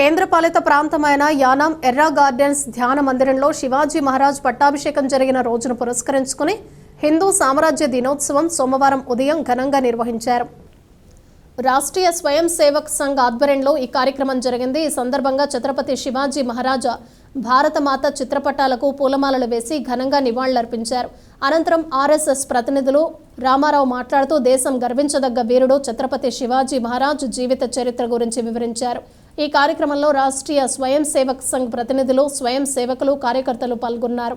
కేంద్రపాలిత ప్రాంతమైన యానాం ఎర్రా గార్డెన్స్ ధ్యాన మందిరంలో శివాజీ మహారాజ్ పట్టాభిషేకం జరిగిన రోజును పురస్కరించుకుని హిందూ సామ్రాజ్య దినోత్సవం సోమవారం ఉదయం ఘనంగా నిర్వహించారు. రాష్ట్రీయ స్వయం సేవక్ సంఘ్ ఆధ్వర్యంలో ఈ కార్యక్రమం జరిగింది. ఈ సందర్భంగా ఛత్రపతి శివాజీ మహారాజా భారతమాత చిత్రపటాలకు పూలమాలలు వేసి ఘనంగా నివాళులర్పించారు. అనంతరం ఆర్ఎస్ఎస్ ప్రతినిధులు రామారావు మాట్లాడుతూ దేశం గర్వించదగ్గ వీరుడు ఛత్రపతి శివాజీ మహారాజ్ జీవిత చరిత్ర గురించి వివరించారు. ఈ కార్యక్రమంలో రాష్ట్రీయ స్వయం సేవక్ సంఘ్ ప్రతినిధులు స్వయం సేవకులు కార్యకర్తలు పాల్గొన్నారు.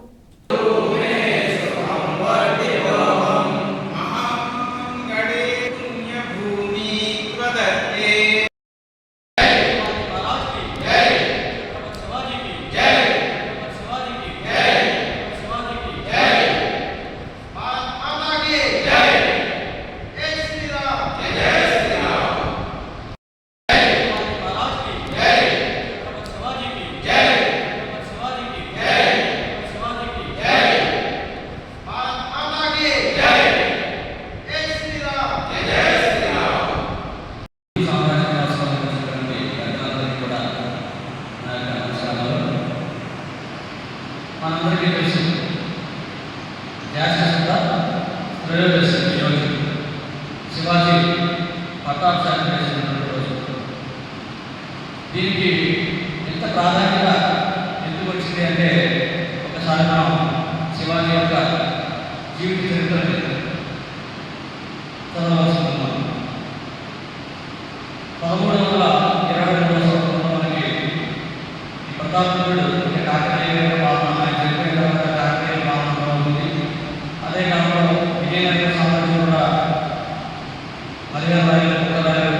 మనందరికీ తెలుసు. జాస్తిత త్రయోదశి ఈరోజు శివాజీ పట్టాభిషేకం శాఖ రోజు. దీనికి ఎంత ప్రాధాన్యత ఎందుకు వచ్చింది అంటే ఒకసారి మనం శివాజీ యొక్క జీవిత చరిత్రని చదవలసి పదమూడు వందల ఇరవై రెండవ సంవత్సరంలో మనకి ఈ ప్రతాపరుడు హరిహరాయలు ఉత్తరాయలు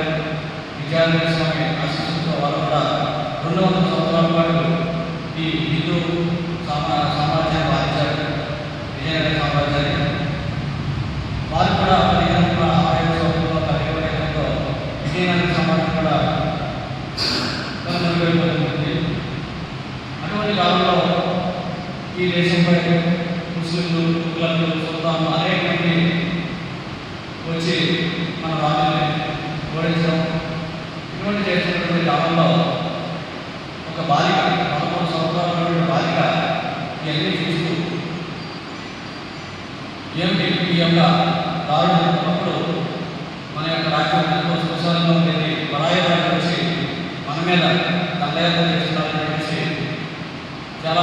విజయానంద స్వామి ఆశీస్సులతో వాళ్ళు కూడా రెండు వందల సంవత్సరాల పాటు ఈ హిందూ సామా సామ్రాజ్యాన్ని పాలించారు విజయనగర సామ్రాజ్యాన్ని వారు కూడా పదిహేను వందల అరవై ఐదు సంవత్సరంలో కలిగిపోయేందుకు విజయనగర సామ్రాజ్యం కూడా కనుగొనబడిపోతుంది అటువంటి కాలంలో ఈ దేశంపై ముస్లింలు తుగ్లకులు సుల్తాన్లు అనేక మంది వచ్చి మన రాజుని ఓడించడం ఇటువంటి చేసినటువంటి కాలంలో ఒక బాలిక పదమూడు సంవత్సరాల బాలిక ఇవన్నీ చూస్తూ ఏమిటి ఈ యొక్క దారుణప్పుడు మన యొక్క రాజ్యం ఎంతో సుశాలంగా ఉండేది. పరాయి రాజు వచ్చి మన మీద తల్లయ్య చేస్తున్నారని